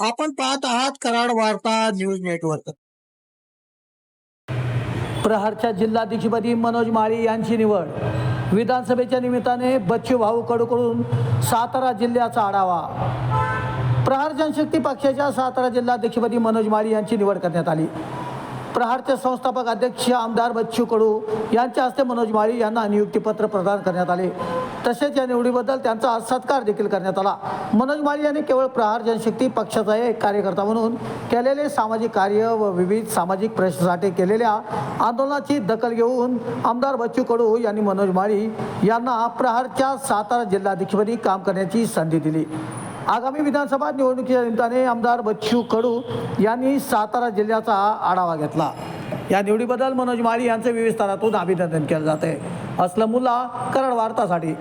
आपण पाहत आहात कराड वार्ता न्यूज नेटवर्क. प्रहारच्या जिल्हाध्यक्षपदी मनोज माळी यांची निवड. विधानसभेच्या निमित्ताने बच्चू भाऊ कडूकडून सातारा जिल्ह्याचा आढावा. प्रहार जनशक्ती पक्षाच्या सातारा जिल्हाध्यक्षपदी मनोज माळी यांची निवड करण्यात आली. प्रहारचे संस्थापक अध्यक्ष आमदार बच्चू कडू यांच्या हस्ते मनोज माळी यांना नियुक्तीपत्र प्रदान करण्यात आले. तसेच या निवडीबद्दल त्यांचा सत्कार देखील करण्यात आला. मनोज माळी यांनी केवळ प्रहार जनशक्ती पक्षाचा एक कार्यकर्ता म्हणून केलेले सामाजिक कार्य व विविध सामाजिक प्रश्नासाठी केलेल्या आंदोलनाची दखल घेऊन आमदार बच्चू कडू यांनी मनोज माळी यांना प्रहारच्या सातारा जिल्हाध्यक्षपदी काम करण्याची संधी दिली. आगामी विधानसभा निवडणुकीच्या निमित्ताने आमदार बच्चू कडू यांनी सातारा जिल्ह्याचा आढावा घेतला. या निवडीबद्दल मनोज माळी यांचं विविध स्तरातून अभिनंदन केलं जाते. असलमुल्ला कराड वार्तासाठी.